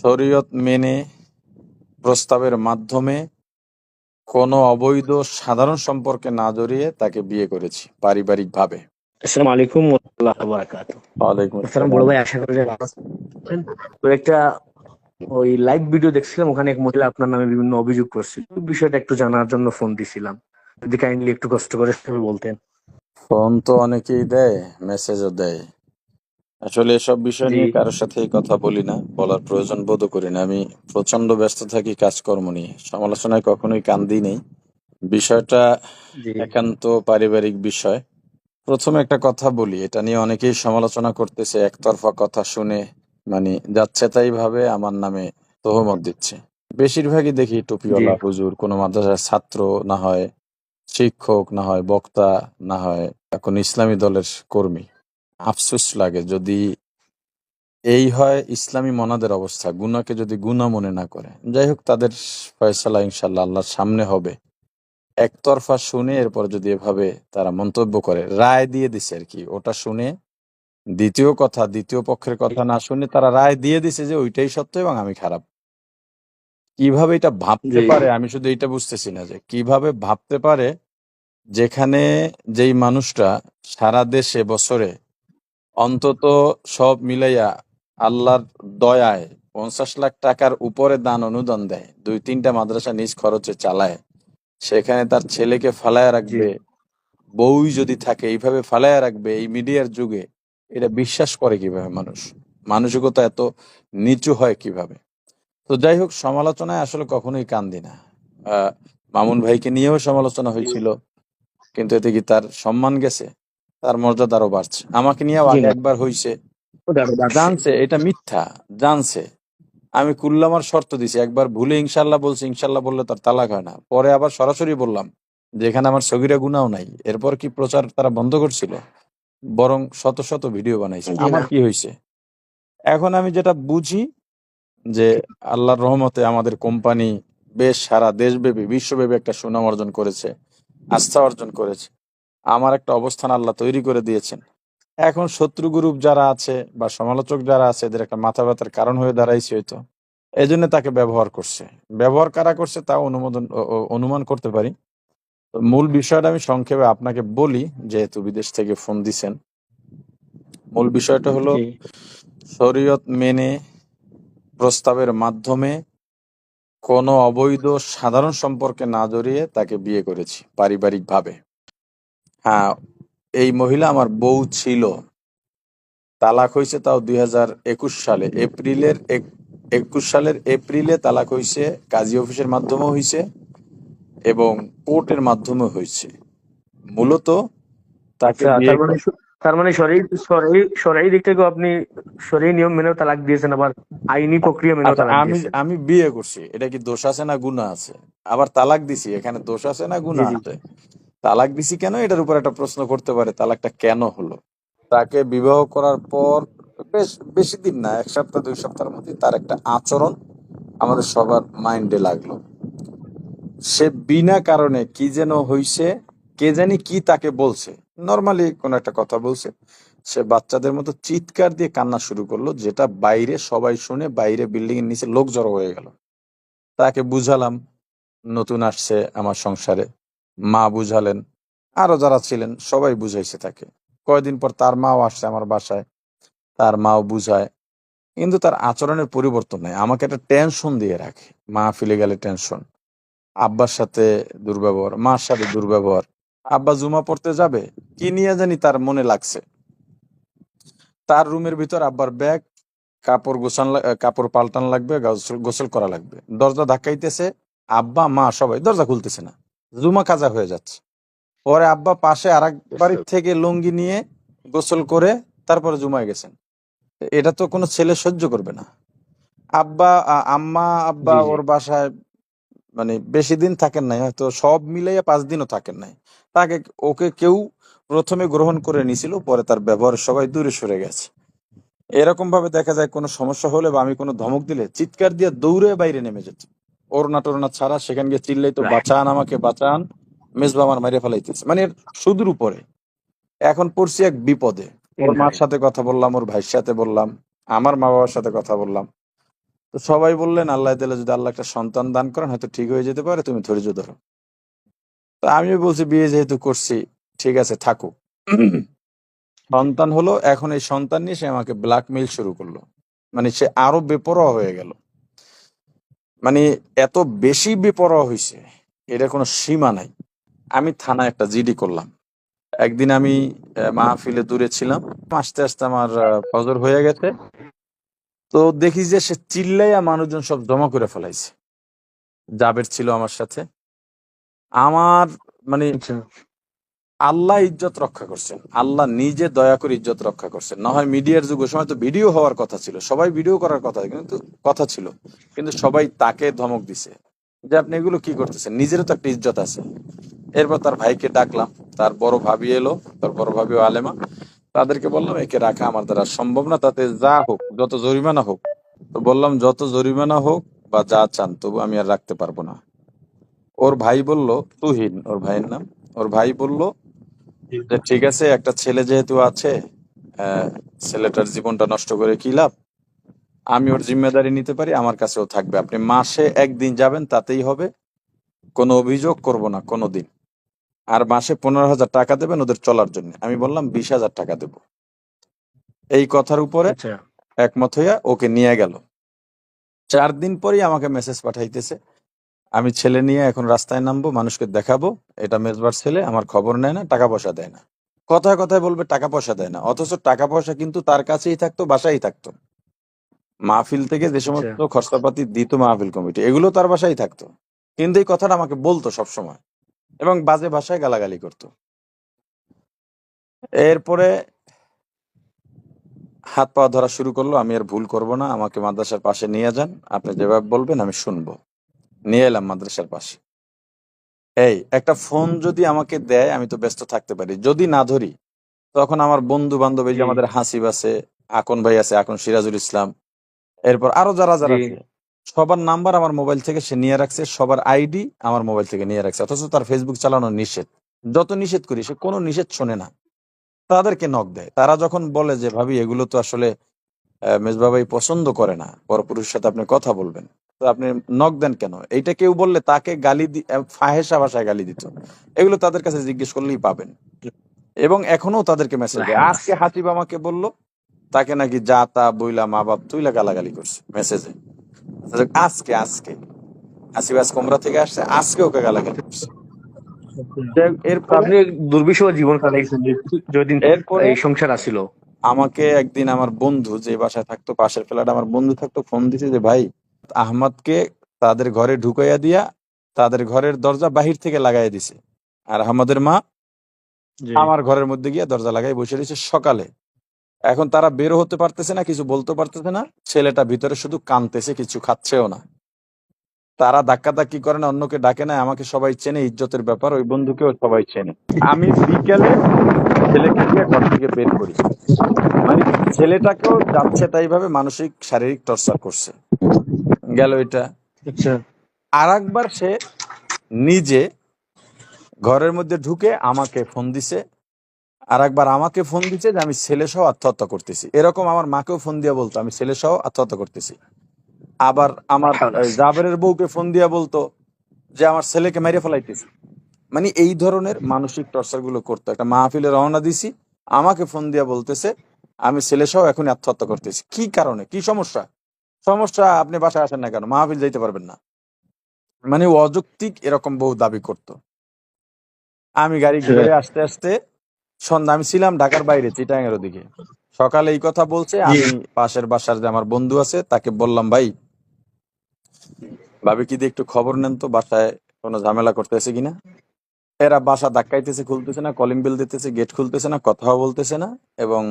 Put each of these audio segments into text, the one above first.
শরীয়ত মেনে প্রস্তাবের মাধ্যমে কোনো অবৈধ সাধারণ সম্পর্কে না জড়িয়ে তাকে বিয়ে করেছি পারিবারিকভাবে। আসসালামু আলাইকুম ওয়া ওয়ালাইকুম বড় ভাই আশা করি যে ভালো আছেন। তো একটা ওই লাইভ ভিডিও দেখছিলাম ওখানে এক মহিলা আপনার নামে বিভিন্ন অভিযোগ করছিল। বিষয়টা একটু জানার জন্য ফোন দিছিলাম। যদি কাইন্ডলি একটু কষ্ট করে বলতেন। ফোন তো অনেকেই দেয় মেসেজও দেয়। আসলে এসব বিষয় জি। নিয়ে কারোর সাথেই কথা বলি না বলার প্রয়োজন বোধ করি না। আমি প্রচণ্ড ব্যস্ত থাকি কাজকর্ম নিয়ে। সমালোচনায় কখনোই কান দিই নেই। বিষয়টা জি। একান্ত পারিবারিক বিষয়। প্রথমে একটা কথা বলি এটা নিয়ে অনেকেই সমালোচনা করতেছে একতরফা কথা শুনে মানে যাচ্ছে তাই ভাবে আমার নামে তহমত দিচ্ছে। বেশিরভাগই দেখি টুপিওয়ালা। হুজুর কোনো মাদ্রাসার ছাত্র না হয় শিক্ষক না হয় বক্তা না হয় এখন ইসলামী দলের কর্মী। আফসোস লাগে যদি এই হয় ইসলামী মনাদের অবস্থা। গুনাকে যদি গুনা মনে না করে। যাই হোক তাদের ফয়সালা ইনশাল্লাহ আল্লাহর সামনে হবে। একতরফা শুনে এরপর যদি এভাবে তারা মন্তব্য করে রায় দিয়ে দিছে আর কি। ওটা শুনে দ্বিতীয় কথা দ্বিতীয় পক্ষের কথা না শুনে তারা রায় দিয়ে দিছে যে ওইটাই সত্য এবং আমি খারাপ। কীভাবে এটা ভাবতে পারে? আমি শুধু এটা বুঝতেছি না যে কীভাবে ভাবতে পারে যেখানে যেই মানুষটা সারা দেশে বছরে অন্তত সব মিলাইয়া আল্লাহর দয়ায় পঞ্চাশ লাখ টাকার উপরে দান অনুদান দেয়। দুই তিনটা মাদ্রাসা নিজ খরচে চালায়। সেখানে তার ছেলেকে ফালায়া রাখবে। বউই যদি থাকে, এইভাবে ফালায়া রাখবে এই মিডিয়ার যুগে। এটা বিশ্বাস করে কীভাবে মানুষ? মানসিকতা এত নিচু হয় কীভাবে? তো যাই হোক, সমালোচনায় আসলে কখনোই কান্দি না। মামুন ভাইকে নিয়েও সমালোচনা হয়েছিল, কিন্তু এতে কি তার সম্মান গেছে? তার মর্যাদা আরও বাড়ছে। আমাকে নিয়েও জি আগে একবার বাড়ছে। জানছে এটা মিথ্যা জানছে। আমি কুল্লামার শর্ত দিছি একবার ভুলে ইনশাল্লাহ বলছি ইনশাল্লাহ বললে তার তালাক হয় না। পরে আবার সরাসরি বললাম যে এখানে আমার সগিরা গুনাও নাই। এরপর কি প্রচার তারা বন্ধ করছিল? বরং শত শত ভিডিও বানাইছে। আমার কি হয়েছে এখন আমি যেটা বুঝি যে আল্লাহর রহমতে আমাদের কোম্পানি বেশ সারা দেশব্যাপী বিশ্বব্যাপী একটা সুনাম অর্জন করেছে আস্থা অর্জন করেছে। আমার একটা অবস্থান আল্লাহ তৈরি করে দিয়েছেন। এখন শত্রু গ্রুপ যারা আছে বা সমালোচক যারা আছে এদের একটা মাথা ব্যথার কারণ হয়ে দাঁড়াইছে হয়তো। এই জন্য তাকে ব্যবহার করছে। ব্যবহার কারা করছে তা অনুমোদন অনুমান করতে পারি। মূল বিষয়টা আমি সংক্ষেপে আপনাকে বলি যেহেতু বিদেশ থেকে ফোন দিছেন। মূল বিষয়টা হলো। শরীয়ত মেনে প্রস্তাবের মাধ্যমে কোনো অবৈধ সাধারণ সম্পর্কে না জড়িয়ে তাকে বিয়ে করেছি পারিবারিকভাবে। হ্যাঁ এই মহিলা আমার বউ ছিল। তালাক হয়েছে তাও দুই হাজার একুশ সালে। এপ্রিলের এক- একুশ সালের এপ্রিলে তালাক হয়েছে কাজী অফিসের মাধ্যমে হয়েছে এবং কোর্টের মাধ্যমে হয়েছে মূলত তাকে আচ্ছা তার মানে মানে সরাই সরাই সরাই দিক থেকেও আপনি সরাই নিয়ম মেনেও তালাক দিয়েছেন আবার আইনি প্রক্রিয়া মেনেও আচ্ছা, তালাক আমি আমি বিয়ে করছি। এটা কি দোষ আছে না গুণা আছে? আবার তালাক দিছি এখানে দোষ আছে না গুণা। আছে তালাক দিছি কেন? এটার উপর একটা প্রশ্ন করতে পারে, তালাকটা কেন হলো? তাকে বিবাহ করার পর বেশ, বেশি দিন না, এক সপ্তাহ, দুই সপ্তাহের মধ্যে তার একটা আচরণ আমাদের সবার মাইন্ডে লাগল। সে বিনা কারণে কি যেন হইছে, কে জানি কি তাকে বলছে। নর্মালি কোন একটা কথা বলছে। সে বাচ্চাদের মতো চিৎকার দিয়ে কান্না শুরু করল, যেটা বাইরে সবাই শুনে বাইরে বিল্ডিং এর নিচে লোক জড়ো হয়ে গেল। তাকে বুঝালাম, নতুন আসছে আমার সংসারে। মা বুঝালেন, আরও যারা ছিলেন, সবাই বুঝাইছে তাকে। কয়দিন পর তার মাও আসছে আমার বাসায়। তার মাও বুঝায়, কিন্তু তার আচরণের পরিবর্তন নাই। আমাকে একটা টেনশন দিয়ে রাখে। মা ফিলে গেলে টেনশন। আব্বার সাথে দুর্ব্যবহার, মার সাথে দুর্ব্যবহার। আব্বা জুমা পড়তে যাবে? কি নিয়ে জানি তার মনে লাগছে? তার রুমের ভিতর আব্বার ব্যাগ, কাপড় গোছান কাপড় পাল্টান লাগবে গোসল করা লাগবে। দরজা ধাক্কাইতেছে, আব্বা, মা সবাই দরজা খুলতেছে না। জুমা কাজা হয়ে যাচ্ছে। পরে আব্বা পাশে আর বাড়ির থেকে লুঙ্গি নিয়ে গোসল করে তারপরে জুমায় গেছেন। এটা তো কোনো ছেলে সহ্য করবে না। আব্বা আম্মা আব্বা। ওর বাসায় মানে বেশি দিন থাকেন নাই হয়তো সব মিলাইয়া পাঁচ দিনও থাকেন নাই। তাকে ওকে কেউ প্রথমে গ্রহণ করে নিছিল পরে তার ব্যবহার সবাই দূরে সরে গেছে। এরকম ভাবে দেখা যায় কোনো সমস্যা হলে বা আমি কোনো ধমক দিলে চিৎকার দিয়ে দৌড়ে বাইরে নেমে যেত। ওরনা টোরনা ছাড়া সেখানে গিয়ে চিল্লাই তো বাঁচান আমাকে বাঁচান। মেজবা আমার মারিয়ে ফেলাইতেছে। মানে সুদূর উপরে। এখন পড়ছি এক বিপদে। ওর মার সাথে কথা বললাম ওর ভাইয়ের সাথে বললাম আমার মা বাবার সাথে কথা বললাম। তো সবাই বললেন আল্লাহ তাআলা যদি আল্লাহ একটা সন্তান দান করেন হয়তো ঠিক হয়ে যেতে পারে তুমি ধৈর্য ধরো। তো আমিও বলছি বিয়ে যেহেতু করছি ঠিক আছে থাকুক সন্তান হলো এখন এই সন্তান নিয়ে সে আমাকে ব্ল্যাকমেইল শুরু করল। মানে সে আরও বেপরোয়া হয়ে গেল। মানে এত বেশি বেপরোয়া হয়েছে এটা কোনো সীমা নাই। আমি থানায় একটা জিডি করলাম। একদিন আমি মাহফিলে দূরে ছিলাম, আস্তে আস্তে আমার ফজর হয়ে গেছে। তো দেখি যে সে চিল্লাইয়া মানুষজন সব জমা করে ফেলাইছে। জাবের ছিল আমার সাথে। আমার মানে আচ্ছা। আল্লাহ ইজ্জত রক্ষা করছেন। আল্লাহ নিজে দয়া করে ইজ্জত রক্ষা করছেন। না হয় মিডিয়ার যুগ, সময় তো ভিডিও হওয়ার কথা ছিল। সবাই ভিডিও করার কথা কিন্তু কথা ছিল। কিন্তু সবাই তাকে ধমক দিছে যে আপনি এগুলো কি করতেছেন? নিজেরও তো একটা ইজ্জত আছে। এরপর তার ভাইকে ডাকলাম। তার বড় ভাবি এলো, তার বড় ভাবি আলেমা। তাদেরকে বললাম, একে রাখা আমার দ্বারা সম্ভব না। তাতে যা হোক, যত জরিমানা হোক। তো বললাম, যত জরিমানা হোক বা যা চান, তবু আমি আর রাখতে পারব না। ওর ভাই বলল, তুহিন। ওর ভাইয়ের নাম। ওর ভাই বলল ঠিক আছে একটা ছেলে যেহেতু আছে ছেলেটার জীবনটা নষ্ট করে কি লাভ? আমি ওর জিম্মেদারি নিতে পারি আমার কাছেও থাকবে। আপনি মাসে একদিন যাবেন তাতেই হবে। কোনো অভিযোগ করব না কোনোদিন আর মাসে পনেরো হাজার টাকা দেবেন ওদের চলার জন্য। আমি বললাম বিশ হাজার টাকা দেব। এই কথার উপরে আচ্ছা। একমত হইয়া ওকে নিয়ে গেল। চার দিন পরেই আমাকে মেসেজ পাঠাইতেছে। আমি ছেলে নিয়ে এখন রাস্তায় নামবো মানুষকে দেখাবো এটা মেজবার ছেলে আমার খবর নেয় না টাকা পয়সা দেয় না। কথায় কথায় বলবে টাকা পয়সা দেয় না অথচ টাকা পয়সা কিন্তু তার কাছেই থাকতো বাসায় থাকতো। মাহফিল থেকে যে সমস্ত খরচাপাতি দিত মাহফিল কমিটি এগুলো তার বাসায় থাকতো। কিন্তু এই কথাটা আমাকে বলতো সব সময় এবং বাজে ভাষায় গালাগালি করতো। এরপরে হাত পা ধরা শুরু করল আমি আর ভুল করব না আমাকে মাদ্রাসার পাশে নিয়ে যান আপনি যেভাবে বলবেন আমি শুনব। নিয়ে এলাম মাদ্রাসার পাশে। এই একটা ফোন যদি আমাকে দেয় আমি তো ব্যস্ত থাকতে পারি। যদি না ধরি তখন আমার বন্ধু বান্ধব এই যে আমাদের হাসিব আছে আকন ভাই আছে আকন সিরাজুল ইসলাম এরপর আরও যারা যারা সবার নাম্বার আমার মোবাইল থেকে সে নিয়ে রাখছে সবার আইডি আমার মোবাইল থেকে নিয়ে রাখছে অথচ তার ফেসবুক চালানো নিষেধ। যত নিষেধ করি সে কোনো নিষেধ শোনে না। তাদেরকে নক দেয়। তারা যখন বলে যে ভাবি এগুলো তো আসলে মেজবাবাই পছন্দ করে না পরপুরুষের সাথে আপনি কথা বলবেন। তো আপনি নক দেন কেন? এইটা কেউ বললে তাকে গালি দি ফাহেসা ভাষায় গালি দিত। এগুলো তাদের কাছে জিজ্ঞেস করলেই পাবেন। এবং এখনও তাদেরকে মেসেজ দেয়। আজকে হাতিব আমাকে বলল তাকে নাকি যা তা বইলা মা বাপ তুইলা গালাগালি করছে মেসেজে আজকে আজকে। হাসিব আজ কোমরা থেকে আসছে আজকে ওকে গালাগালি করছে। আপনি দুর্বিষহ জীবন কাটাইছেন এরপরে এই সংসার আসিল। আমাকে একদিন আমার বন্ধু যে বাসায় থাকতো পাশের ফ্ল্যাট আমার বন্ধু থাকতো ফোন দিছে যে ভাই আহমদকে তাদের ঘরে ঢুকাইয়া দিয়া তাদের ঘরের দরজা বাহির থেকে লাগাই দিছে। আর আহমদের মা আমার ঘরের মধ্যে গিয়ে দরজা লাগাই বসে রয়েছে সকালে। এখন তারা বেরো হতে পারতেছে না কিছু বলতে পারতেছে না। ছেলেটা ভিতরে শুধু কানতেছে কিছু খাচ্ছেও না। তারা ধাক্কা ধাক্কি করে না অন্যকে ডাকে না আমাকে সবাই চেনে ইজ্জতের ব্যাপার ওই বন্ধুকেও সবাই চেনে। আমি বিকেলে ছেলেকে দিয়ে ঘর থেকে বের করি। মানে ছেলেটাকেও যাচ্ছে তাই ভাবে মানসিক শারীরিক টর্চার করছে। গেল এটা। আচ্ছা। আর একবার সে নিজে ঘরের মধ্যে ঢুকে আমাকে ফোন দিছে। আর একবার আমাকে ফোন দিছে যে আমি ছেলে সহ আত্মহত্যা করতেছি। এরকম আমার মাকেও ফোন দিয়া বলতো আমি ছেলে সহ আত্মহত্যা করতেছি। আবার আমার। জাবেরের বউকে ফোন দিয়া বলতো যে আমার ছেলেকে মেরে ফেলাইতেছি। মানে এই ধরনের মানসিক টর্চারগুলো করতো। একটা মাহফিলে রওনা দিছি আমাকে ফোন দিয়া বলতেছে আমি ছেলে সহ এখন আত্মহত্যা করতেছি। কি কারণে? কি সমস্যা? সমস্যা আপনি বাসায় আসেন না কেন? মাহফিল যাইতে পারবেন না। মানে অযৌক্তিক এরকম বহু দাবি করত। আমি গাড়ি ঘুরে আসতে আসতে সন্ধ্যা আমি ছিলাম ঢাকার বাইরে চিটাং এর ওদিকে। সকালে এই কথা বলছে আমি পাশের বাসার যে আমার বন্ধু আছে তাকে বললাম ভাই ভাবি কি একটু খবর নেন তো বাসায় কোনো ঝামেলা করতেছে কিনা? এরা বাসা ধাক্কাইতেছে খুলতেছে না কলিং বেল দিতেছে গেট খুলতেছে না কথাও বলতেছে না এবং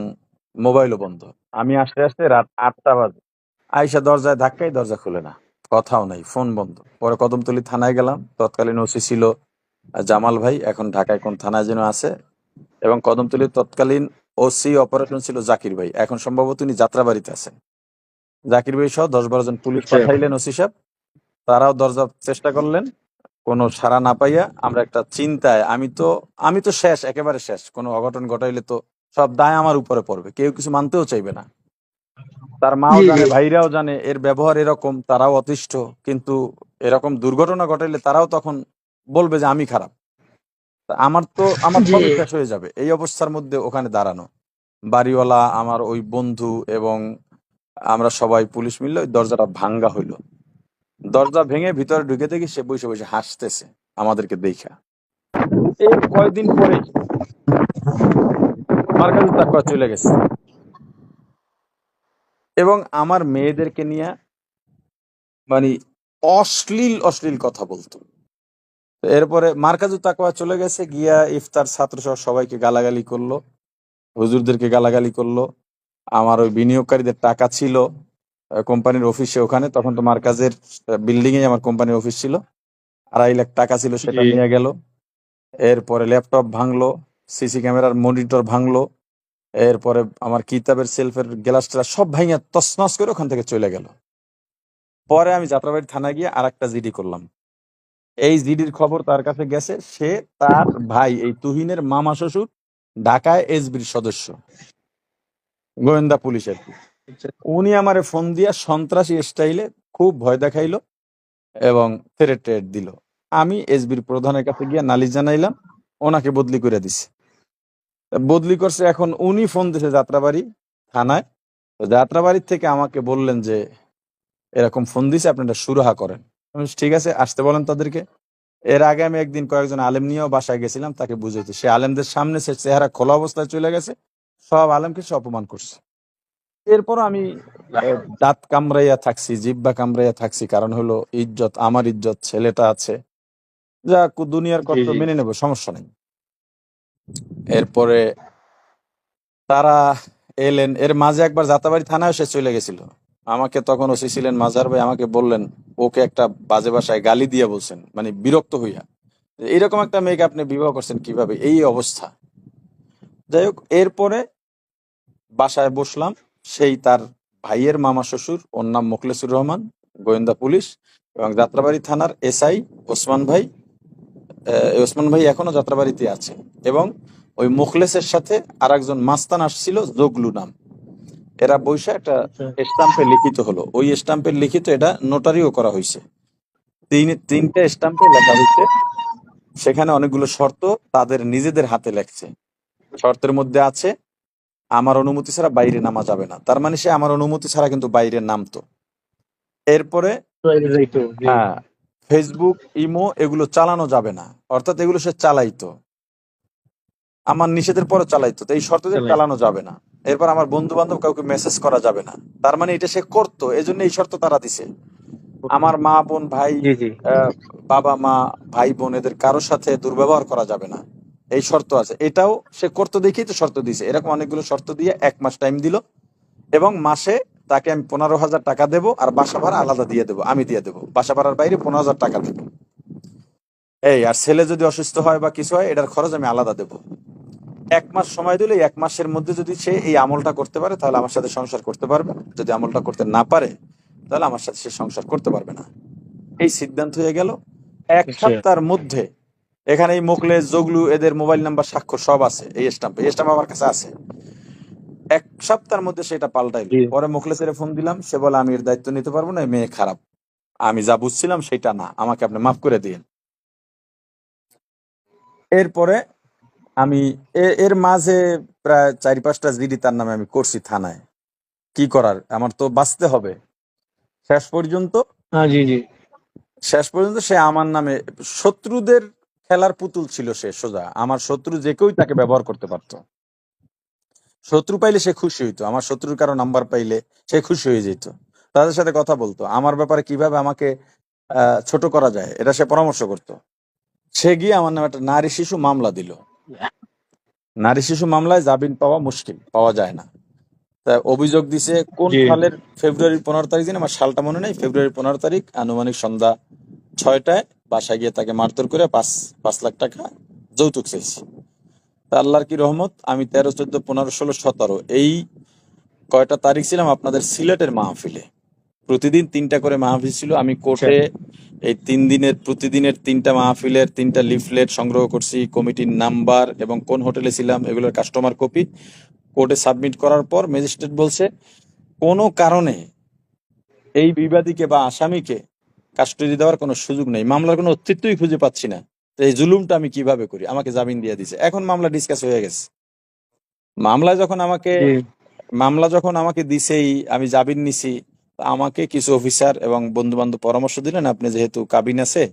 মোবাইলও বন্ধ। আমি আসতে আসতে রাত আটটা বাজে। আইসা দরজায় ধাক্কাই দরজা খুলে না। কথাও নাই ফোন বন্ধ। পরে কদমতলি থানায় গেলাম। তৎকালীন ওসি ছিল জামাল ভাই এখন ঢাকায় কোন থানায় যেন আছে। এবং কদমতলির তৎকালীন ওসি অপারেশন ছিল জাকির ভাই। এখন সম্ভবত উনি যাত্রাবাড়িতে আছেন। জাকির ভাই সহ দশ বারো জন পুলিশ আচ্ছা। পাঠাইলেন ওসি সাহেব। তারাও দরজা চেষ্টা করলেন। কোনো সাড়া না পাইয়া আমরা একটা চিন্তায় আমি তো আমি তো শেষ একেবারে শেষ। কোনো অঘটন ঘটাইলে তো সব দায় আমার উপরে পড়বে। কেউ কিছু মানতেও চাইবে না। তার মাও জানে ভাইরাও জানে এর ব্যবহার এরকম তারাও অতিষ্ঠ। কিন্তু এরকম দুর্ঘটনা ঘটাইলে তারাও তখন বলবে যে আমি খারাপ। আমার তো আমার শেষ হয়ে যাবে এই অবস্থার মধ্যে ওখানে দাঁড়ানো। বাড়িওয়ালা আমার ওই বন্ধু এবং আমরা সবাই পুলিশ মিললে ওই দরজাটা ভাঙ্গা হইল। দরজা ভেঙে ভিতরে ঢুকে দেখি সে বসে বসে হাসতেছে আমাদেরকে দেখা। এই কয়দিন পরে মার্কাজ তাকুয়া চলে গেছে? এবং আমার মেয়েদেরকে নিয়ে মানে অশ্লীল অশ্লীল কথা বলতো। এরপরে মার্কাজু তাকওয়া চলে গেছে গিয়া ইফতার ছাত্র সহ সবাইকে গালাগালি করল হুজুরদেরকে গালাগালি করল। আমার ওই বিনিয়োগকারীদের টাকা ছিল কোম্পানির অফিসে ওখানে তখন তো মার্কাজের বিল্ডিং এ আমার কোম্পানির অফিস ছিল। আড়াই লাখ টাকা ছিল সেটা নিয়ে গেল। এরপরে ল্যাপটপ ভাঙলো সিসি ক্যামেরার মনিটর ভাঙলো এরপরে আমার কিতাবের সেলফের গ্লাসটা সব ভাঙিয়া তসনস করে ওখান থেকে চলে গেল। পরে আমি যাত্রাবাড়ি থানায় গিয়ে আর একটা জিডি করলাম। এই জিডির খবর তার কাছে গেছে, সে তার ভাই, এই তুহিনের মামা শ্বশুর, ঢাকায় এসবির সদস্য। গোয়েন্দা পুলিশের উনি আমারে ফোন দিয়া সন্ত্রাসী স্টাইলে খুব ভয় দেখাইলো এবং থ্রেট দিল। আমি এসবির প্রধানের কাছে গিয়ে নালিশ জানাইলাম, ওনাকে বদলি করে দিছে। বদলি করছে। এখন উনি ফোন দিছে যাত্রাবাড়ি থানায়। তো যাত্রাবাড়ির থেকে আমাকে বললেন যে এরকম ফোন দিছে আপনারা সুরাহা করেন। ঠিক আছে আসতে বলেন তাদেরকে। এর আগে আমি একদিন কয়েকজন আলেম নিয়েও বাসায় গেছিলাম তাকে বুঝেছি সে আলেমদের সামনে সে চেহারা খোলা অবস্থায় চলে গেছে সব আলেমকে সে অপমান করছে। এরপর আমি দাঁত কামড়াইয়া থাকছি জিব্বা কামড়াইয়া থাকছি কারণ হলো ইজ্জত আমার ইজ্জত ছেলেটা আছে। যা দুনিয়ার কষ্ট মেনে নেব সমস্যা নেই। এরপরে তারা এলেন। এর মাঝে একবার যাতাবাড়ি থানায় সে চলে গেছিল। আমাকে তখন ওসি ছিলেন মাজার ভাই, আমাকে বললেন, ওকে একটা বাজে ভাষায় গালি দিয়ে বলছেন মানে বিরক্ত হইয়া। এরকম একটা মেয়েকে আপনি বিবাহ করছেন কীভাবে? এই অবস্থা। যাই হোক, এরপরে বাসায় বসলাম। সেই তার ভাইয়ের মামা শ্বশুর, ওর নাম মোখলেসুর রহমান, গোয়েন্দা পুলিশ এবং যাত্রাবাড়ি থানার এসআই ওসমান ভাই। ওসমান ভাই এখনও যাত্রাবাড়িতে আছে। এবং ওই মুখলেসের সাথে আর একজন মাস্তান আসছিল জগলু নাম। এরা বৈশা একটা স্টাম্পে লিখিত হলো। ওই স্টাম্পের লিখিত এটা নোটারিও করা হয়েছে। তিন তিনটা স্টাম্পে লেখা হয়েছে। সেখানে অনেকগুলো শর্ত তাদের নিজেদের হাতে লেখছে। শর্তের মধ্যে আছে আমার অনুমতি ছাড়া বাইরে নামা যাবে না। তার মানে সে আমার অনুমতি ছাড়া কিন্তু বাইরে নামতো। এরপরে হ্যাঁ ফেসবুক ইমো এগুলো চালানো যাবে না। অর্থাৎ এগুলো সে চালাইতো। আমার নিষেধের পরে চালাইতো। তো এই শর্তদের চালাইতো। চালানো যাবে না। এরপর আমার বন্ধু বান্ধব কাউকে মেসেজ করা যাবে না। তার মানে এটা সে করতো। এই জন্য এই শর্ত তারা দিছে। আমার মা বোন ভাই বাবা মা ভাই বোন এদের কারোর সাথে দুর্ব্যবহার করা যাবে না। এই শর্ত আছে। এটাও সে করতো দেখেই তো শর্ত দিছে। এরকম অনেকগুলো শর্ত দিয়ে এক মাস টাইম দিল এবং মাসে তাকে আমি পনেরো হাজার টাকা দেবো আর বাসা ভাড়া আলাদা দিয়ে দেবো আমি দিয়ে দেবো। বাসা ভাড়ার বাইরে পনেরো হাজার টাকা দেবো। এই আর ছেলে যদি অসুস্থ হয় বা কিছু হয় এটার খরচ আমি আলাদা দেবো। এক মাস সময় দিলে এক মাসের মধ্যে যদি সে এই আমলটা করতে পারে তাহলে আমার সাথে সংসার করতে পারবে যদি আমলটা করতে না পারে তাহলে আমার সাথে সে সংসার করতে পারবে না। এই সিদ্ধান্ত হয়ে গেল। এক আচ্ছা। সপ্তাহের মধ্যে এখানে এই মোকলে জগলু এদের মোবাইল নাম্বার স্বাক্ষর সব আছে। এই স্টাম্পে এই স্টাম্প আমার কাছে আছে। এক সপ্তাহের মধ্যে সেটা পাল্টাইল। জি। পরে মোখলেসের ফোন দিলাম সে বলে আমি এর দায়িত্ব নিতে পারব না মেয়ে খারাপ। আমি যা বুঝছিলাম সেটা না আমাকে আপনি মাফ করে দিন এরপরে আমি এর মাঝে প্রায় চারি পাঁচটা জিডি তার নামে আমি করছি থানায়। কি করার? আমার তো বাঁচতে হবে। শেষ পর্যন্ত শেষ পর্যন্ত সে আমার নামে শত্রুদের খেলার পুতুল ছিল সে সোজা। আমার শত্রু যে কেউই তাকে ব্যবহার করতে পারতো। শত্রু পাইলে সে খুশি হইতো আমার শত্রুর কারও নাম্বার পাইলে সে খুশি হয়ে যেত। তাদের সাথে কথা বলতো আমার ব্যাপারে কীভাবে আমাকে ছোট করা যায় এটা সে পরামর্শ করতো। সে গিয়ে আমার নামে একটা নারী শিশু মামলা দিল। নারী শিশু মামলায় জামিন পাওয়া মুশকিল পাওয়া যায় না। তা অভিযোগ দিছে কোন সালের ফেব্রুয়ারির পনেরো তারিখ দিন আমার সালটা মনে নেই ফেব্রুয়ারির পনেরো তারিখ আনুমানিক সন্ধ্যা ছয়টায় বাসায় গিয়ে তাকে মারধর করে পাঁচ পাঁচ লাখ টাকা যৌতুক চাইছি। তা আল্লাহর কি রহমত? আমি তেরো চোদ্দ পনেরো ষোলো সতেরো এই কয়টা তারিখ ছিলাম আপনাদের সিলেটের মাহফিলে। প্রতিদিন তিনটা করে মাহফিল ছিল। আমি কোর্টে এই তিন দিনের প্রতিদিনের তিনটা মাহফিলের তিনটা লিফলেট সংগ্রহ করছি কমিটির নাম্বার এবং কোন হোটেলে ছিলাম এগুলোর কাস্টমার কপি। কোর্টে সাবমিট করার পর ম্যাজিস্ট্রেট বলছে কোনো কারণে এই বিবাদীকে বা আসামিকে কাস্টডি দেওয়ার কোনো সুযোগ নেই। মামলার কোনো অস্তিত্বই খুঁজে পাচ্ছি না। এই জুলুমটা আমি কীভাবে করি? আমাকে জামিন দিয়ে দিছে। এখন মামলা ডিসকাস হয়ে গেছে। মামলা যখন আমাকে মামলা যখন আমাকে দিছেই আমি জামিন নিছি তা আমাকে কিছু অফিসার এবং বন্ধু বান্ধব পরামর্শ দিলেন আপনি যেহেতু কাবিন আছে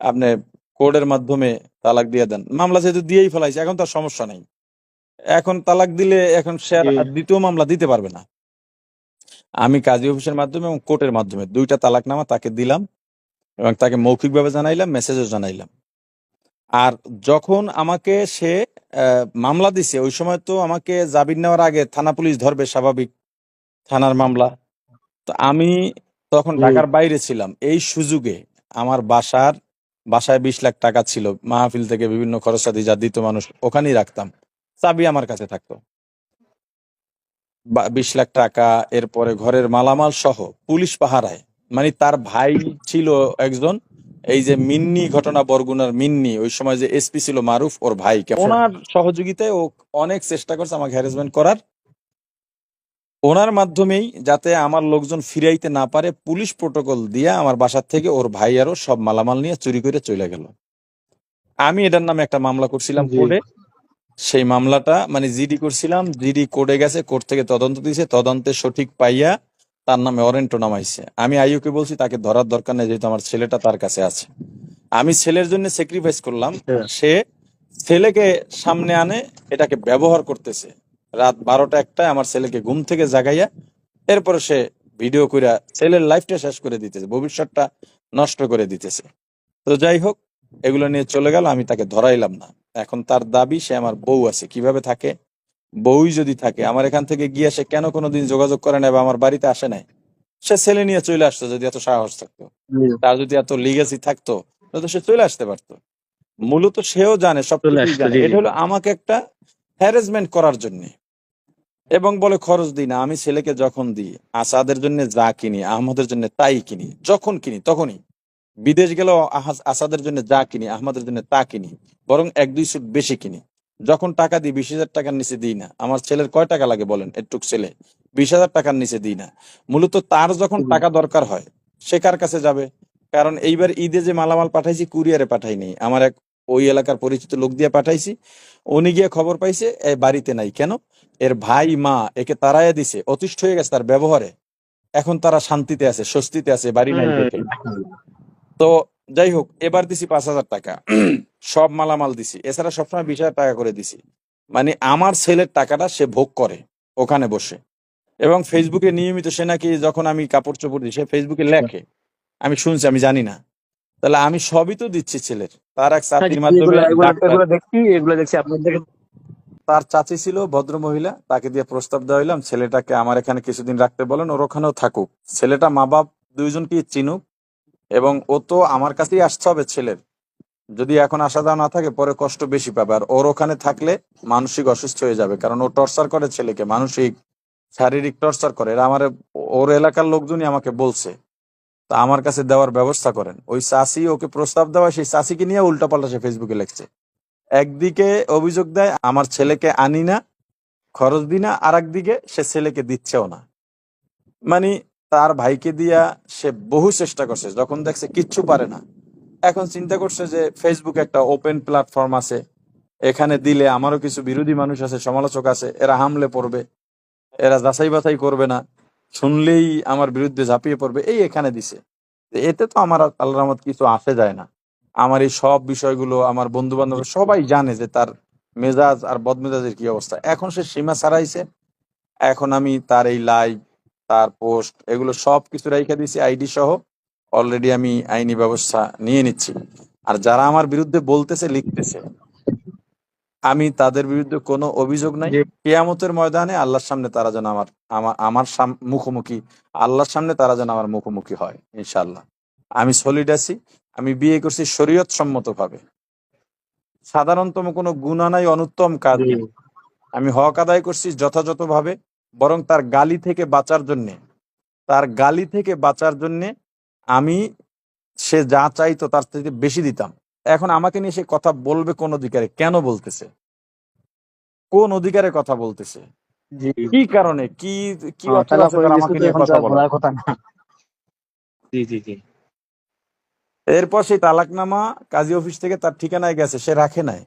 আপনি কোর্টের মাধ্যমে তালাক দিয়ে দেন। মামলা যেহেতু দিয়েই ফেলাইছে এখন তার সমস্যা নেই। এখন তালাক দিলে এখন সে আর দ্বিতীয় মামলা দিতে পারবে না। আমি কাজী অফিসের মাধ্যমে এবং কোর্টের মাধ্যমে দুইটা তালাকনামা তাকে দিলাম এবং তাকে মৌখিকভাবে জানাইলাম মেসেজও জানাইলাম। আর যখন আমাকে সে মামলা দিছে ওই সময় তো আমাকে জামিন নেওয়ার আগে থানা পুলিশ ধরবে স্বাভাবিক থানার মামলা। তো আমি তখন ঢাকার বাইরে ছিলাম। এই সুযোগে আমার বাসার বাসায় বিশ লাখ টাকা ছিল মাহফিল থেকে বিভিন্ন খরচাদি যা দিত মানুষ ওখানেই রাখতাম। চাবি আমার কাছে থাকতো। বিশ লাখ টাকা এরপরে ঘরের মালামাল সহ পুলিশ পাহারায়। মানে তার ভাই ছিল একজন এই যে মিন্নি ঘটনা বরগুনার মিন্নি ওই সময় যে এসপি ছিল মারুফ ওর আচ্ছা ওনার সহযোগিতায় ও অনেক চেষ্টা করছে আমাকে হ্যারাসমেন্ট করার। ওনার মাধ্যমেই যাতে আমার লোকজন ফিরাইতে না পারে পুলিশ প্রোটোকল দিয়ে আমার বাসার থেকে ওর ভাই আরও সব মালামাল নিয়ে চুরি করে চলে গেল। আমি এটার নামে একটা মামলা করছিলাম কোর্টে। সেই মামলাটা মানে জিডি করছিলাম জিডি কোর্টে গেছে কোর্ট থেকে তদন্ত দিয়েছে তদন্তে সঠিক পাইয়া তার নামে অরেন্টো নামাইছে। আমি আইউকে বলছি তাকে ধরার দরকার নেই যেহেতু আমার ছেলেটা তার কাছে আছে। আমি ছেলের জন্য স্যাক্রিফাইস করলাম। আচ্ছা সে ছেলেকে সামনে আনে এটাকে ব্যবহার করতেছে। রাত বারোটা একটা আমার ছেলেকে ঘুম থেকে জাগাইয়া এরপরে সে ভিডিও কইরা ছেলের লাইফটা শেষ করে দিতেছে ভবিষ্যৎটা নষ্ট করে দিতেছে। তো যাই হোক এগুলো নিয়ে চলে গেল আমি তাকে ধরাইলাম না। এখন তার দাবি সে আমার বউ আছে কীভাবে থাকে? বউই যদি থাকে আমার এখান থেকে গিয়ে সে কেন কোনোদিন যোগাযোগ করে না বা আমার বাড়িতে আসে নাই? সে ছেলে নিয়ে চলে আসতো যদি এত সাহস থাকতো। তার যদি এত লিগেসি থাকতো তাহলে তো সে চলে আসতে পারতো। মূলত সেও জানে জানে। এটা হলো আমাকে একটা হ্যারাসমেন্ট করার জন্য। এবং বলে খরচ দিই না আমি ছেলেকে যখন দিই আসাদের জন্য যা কিনি আহমদের জন্য তাই কিনি যখন কিনি তখনই। বিদেশ গেলেও আসাদের জন্য যা কিনি আহমদের জন্য তা কিনি বরং এক দুই সুট বেশি কিনি। যখন টাকা দিই বিশ হাজার টাকার নিচে দিই না। আমার ছেলের কয় টাকা লাগে বলেন? একটুক ছেলে। বিশ হাজার টাকার নিচে দিই না। মূলত তার যখন টাকা দরকার হয় সে কার কাছে যাবে? কারণ এইবার ঈদে যে মালামাল পাঠাইছি কুরিয়ারে পাঠাই পাঠাইনি আমার এক ওই এলাকার পরিচিত লোক দিয়ে পাঠাইছি। উনি গিয়ে খবর পাইছে এ বাড়িতে নাই। কেন? এর ভাই মা একে তাড়াইয়া দিছে। অতিষ্ঠ হয়ে গেছে তার ব্যবহারে। এখন তারা শান্তিতে আছে স্বস্তিতে আছে বাড়ি নাই তো যাই হোক এবার দিছি পাঁচ হাজার টাকা। সব মালামাল দিছি। এছাড়া সবসময় বিশ হাজার টাকা করে দিছি। মানে আমার ছেলের টাকাটা সে ভোগ করে ওখানে বসে। এবং ফেসবুকে নিয়মিত সে নাকি যখন আমি কাপড় চোপড় দিই সে ফেসবুকে লেখে। আমি শুনছি আমি জানি না। তাহলে আমি সবই তো দিচ্ছি ছেলের তার এক হ্যাঁ চাকরির মাধ্যমে দেখছি এগুলো তার চাচি ছিল ভদ্র মহিলা তাকে দিয়ে প্রস্তাব দেওয়া হইলাম ছেলেটাকে আমার এখানে কিছুদিন রাখতে বলেন ওর ওখানেও থাকুক। ছেলেটা মা বাপ দুইজনকে চিনুক এবং ও তো আমার কাছেই আসতে হবে ছেলের। যদি এখন আসা যাওয়া না থাকে, পরে কষ্ট বেশি পাবে। আর ওর ওখানে থাকলে মানসিক অসুস্থ হয়ে যাবে, কারণ ও টর্চার করে ছেলেকে, মানসিক, শারীরিক টর্চার করে। এরা আমার, ওর এলাকার লোকজনই আমাকে বলছে। তা আমার কাছে দেওয়ার ব্যবস্থা করেন। ওই চাষি ওকে প্রস্তাব দেওয়া, সেই চাষিকে নিয়ে উল্টাপাল্টা সে ফেসবুকে লিখছে। একদিকে অভিযোগ দেয়, আমার ছেলেকে আনি না, খরচ দিই না। আর একদিকে সে ছেলেকে দিচ্ছেও না। মানে তার ভাইকে দিয়া সে বহু চেষ্টা করছে, যখন দেখছে কিচ্ছু পারে না। এখন চিন্তা করছে যে ফেসবুক একটা ওপেন প্ল্যাটফর্ম আছে, এখানে দিলে আমারও কিছু বিরোধী মানুষ আছে, সমালোচক আছে, এরা হামলে পড়বে, এরা যাচাই বাছাই করবে না, শুনলেই আমার বিরুদ্ধে ঝাঁপিয়ে পড়বে, এই এখানে দিছে। এতে তো আমার আল্লাহ রহমত কিছু আসে যায় না। আমার এই সব বিষয়গুলো, আমার বন্ধু বান্ধব সবাই জানে যে তার মেজাজ আর বদমেজাজের কি অবস্থা। এখন সে সীমা ছাড়াইছে, এখন আমি তার এই লাইভ তার পোস্ট এগুলো সব কিছু রেখে দিয়েছি আইডি সহ। অলরেডি আমি আইনি ব্যবস্থা নিয়ে নিচ্ছি। আর যারা আমার বিরুদ্ধে বলতেছে লিখতেছে আমি তাদের বিরুদ্ধে কোনো অভিযোগ নাই। কেয়ামতের ময়দানে আল্লাহর সামনে তারা যেন আমার আমার মুখোমুখি আল্লাহর সামনে তারা যেন আমার মুখোমুখি হয় ইনশাল্লাহ আমি সলিড আছি আমি বিয়ে করছি শরীয়ত সম্মত ভাবে সাধারণতম কোনো গুণা নাই অনুত্তম কাজ। আমি হক আদায় করছি যথাযথভাবে। বরং তার গালি থেকে বাঁচার জন্যে। তার গালি থেকে বাঁচার জন্যে আমি সে যা চাইতো তার থেকে বেশি দিতাম। এখন আমাকে নিয়ে সে কথা বলবে কোন অধিকারে? কেন বলতেছে? কোন অধিকারে কথা বলতেছে? কি কারণে? কি কি আমাকে নিয়ে কথা বলার কথা না। জি জি জি। এরপর সেই তালাকনামা কাজী অফিস থেকে তার ঠিকানায় গেছে সে রাখে নাই।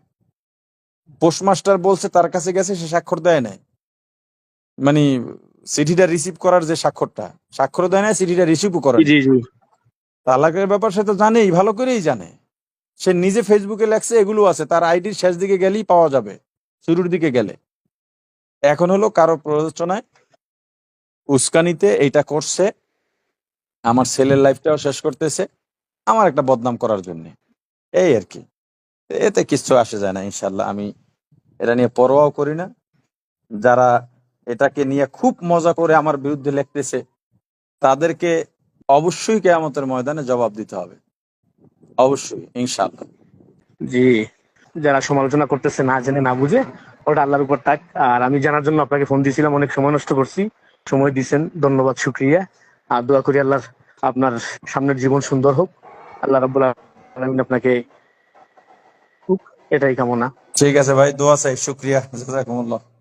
পোস্টমাস্টার বলছে তার কাছে গেছে সে স্বাক্ষর দেয় নাই। মানে চিঠিটা রিসিভ করার যে স্বাক্ষরটা স্বাক্ষর দেয় না চিঠিটা রিসিভও করে জি জি তালাকের ব্যাপার সে তো জানেই ভালো করেই জানে। সে নিজে ফেসবুকে লেখছে এগুলো আছে তার আইডির শেষ দিকে গেলেই পাওয়া যাবে শুরুর দিকে গেলে। এখন হলো কারও প্ররোচনায় উস্কানিতে এইটা করছে আমার ছেলের লাইফটাও শেষ করতেছে আমার একটা বদনাম করার জন্য। এই আর কি। এতে কিচ্ছু আসে যায় না ইনশাল্লাহ আমি এটা নিয়ে পরোয়াও করি না। যারা এটাকে নিয়ে খুব মজা করে আমার বিরুদ্ধে লিখতেছে। তাদেরকে অবশ্যই কেয়ামতের ময়দানে জবাব দিতে হবে। অবশ্যই ইনশাল্লাহ জি যারা সমালোচনা করতেছে না জেনে না বুঝে ওটা আল্লাহর উপর থাক। আর আমি জানার জন্য আপনাকে ফোন দিয়েছিলাম অনেক সময় নষ্ট করছি। সময় দিয়েছেন ধন্যবাদ শুক্রিয়া। আর দোয়া করি আল্লাহর আপনার সামনের জীবন সুন্দর হোক। আল্লাহ আলামিন আপনাকে এটাই কামনা। ঠিক আছে ভাই দোয়া চাই শুক্রিয়া জাজাকুমুল্লাহ।